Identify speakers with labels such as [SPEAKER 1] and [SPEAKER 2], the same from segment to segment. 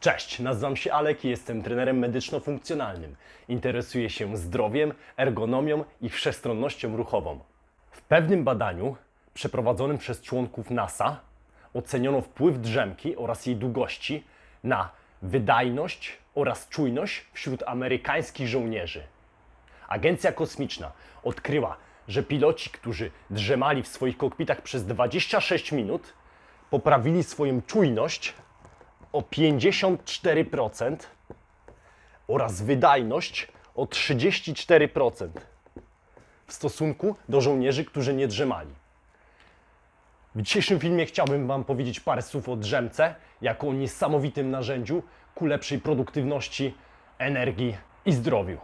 [SPEAKER 1] Cześć, nazywam się Alek i jestem trenerem medyczno-funkcjonalnym. Interesuję się zdrowiem, ergonomią i wszechstronnością ruchową. W pewnym badaniu przeprowadzonym przez członków NASA oceniono wpływ drzemki oraz jej długości na wydajność oraz czujność wśród amerykańskich żołnierzy. Agencja kosmiczna odkryła, że piloci, którzy drzemali w swoich kokpitach przez 26 minut, poprawili swoją czujność o 54% oraz wydajność o 34% w stosunku do żołnierzy, którzy nie drzemali. W dzisiejszym filmie chciałbym Wam powiedzieć parę słów o drzemce jako o niesamowitym narzędziu ku lepszej produktywności, energii i zdrowiu.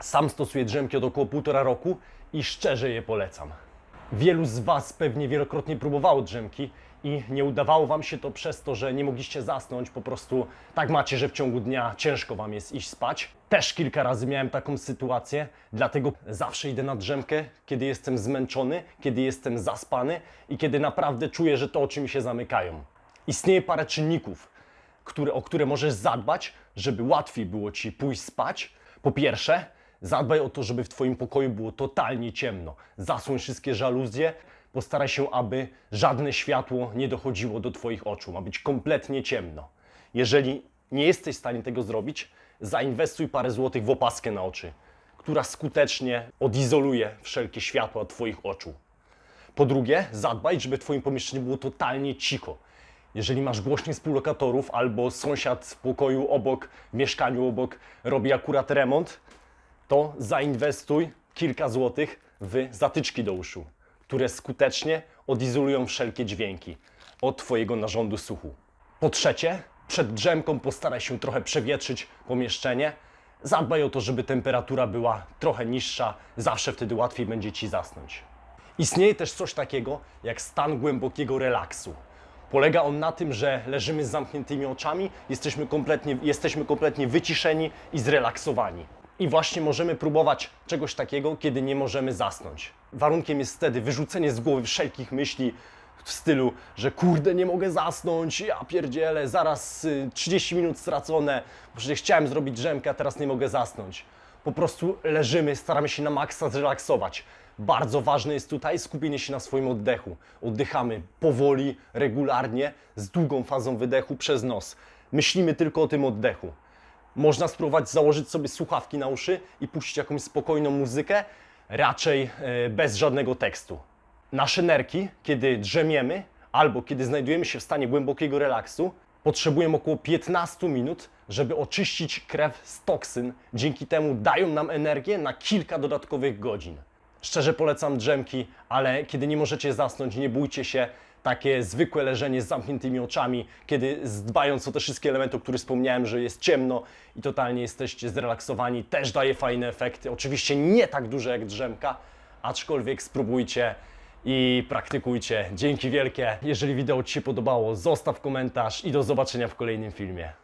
[SPEAKER 1] Sam stosuję drzemki od około półtora roku i szczerze je polecam. Wielu z Was pewnie wielokrotnie próbowało drzemki i nie udawało Wam się to przez to, że nie mogliście zasnąć, po prostu tak macie, że w ciągu dnia ciężko Wam jest iść spać. Też kilka razy miałem taką sytuację, dlatego zawsze idę na drzemkę, kiedy jestem zmęczony, kiedy jestem zaspany i kiedy naprawdę czuję, że to oczy mi się zamykają. Istnieje parę czynników, które, o które możesz zadbać, żeby łatwiej było Ci pójść spać. Po pierwsze, zadbaj o to, żeby w Twoim pokoju było totalnie ciemno. Zasłoń wszystkie żaluzje, postaraj się, aby żadne światło nie dochodziło do Twoich oczu. Ma być kompletnie ciemno. Jeżeli nie jesteś w stanie tego zrobić, zainwestuj parę złotych w opaskę na oczy, która skutecznie odizoluje wszelkie światła od Twoich oczu. Po drugie, zadbaj, żeby w Twoim pomieszczeniu było totalnie cicho. Jeżeli masz głośnych współlokatorów albo sąsiad w pokoju obok, w mieszkaniu obok robi akurat remont, to zainwestuj kilka złotych w zatyczki do uszu, które skutecznie odizolują wszelkie dźwięki od Twojego narządu słuchu. Po trzecie, przed drzemką postaraj się trochę przewietrzyć pomieszczenie. Zadbaj o to, żeby temperatura była trochę niższa, zawsze wtedy łatwiej będzie Ci zasnąć. Istnieje też coś takiego jak stan głębokiego relaksu. Polega on na tym, że leżymy z zamkniętymi oczami, jesteśmy kompletnie, jesteśmy kompletnie wyciszeni i zrelaksowani. I właśnie możemy próbować czegoś takiego, kiedy nie możemy zasnąć. Warunkiem jest wtedy wyrzucenie z głowy wszelkich myśli w stylu, że kurde, nie mogę zasnąć, ja pierdzielę, zaraz y, 30 minut stracone, przecież chciałem zrobić drzemkę, a teraz nie mogę zasnąć. Po prostu leżymy, staramy się na maksa zrelaksować. Bardzo ważne jest tutaj skupienie się na swoim oddechu. Oddychamy powoli, regularnie, z długą fazą wydechu przez nos. Myślimy tylko o tym oddechu. Można spróbować założyć sobie słuchawki na uszy i puścić jakąś spokojną muzykę, raczej e, bez żadnego tekstu. Nasze nerki, kiedy drzemiemy albo kiedy znajdujemy się w stanie głębokiego relaksu, potrzebują około 15 minut, żeby oczyścić krew z toksyn. Dzięki temu dają nam energię na kilka dodatkowych godzin. Szczerze polecam drzemki, ale kiedy nie możecie zasnąć, nie bójcie się. Takie zwykłe leżenie z zamkniętymi oczami, kiedy dbając o te wszystkie elementy, o których wspomniałem, że jest ciemno i totalnie jesteście zrelaksowani, też daje fajne efekty. Oczywiście nie tak duże jak drzemka, aczkolwiek spróbujcie i praktykujcie. Dzięki wielkie. Jeżeli wideo Ci się podobało, zostaw komentarz i do zobaczenia w kolejnym filmie.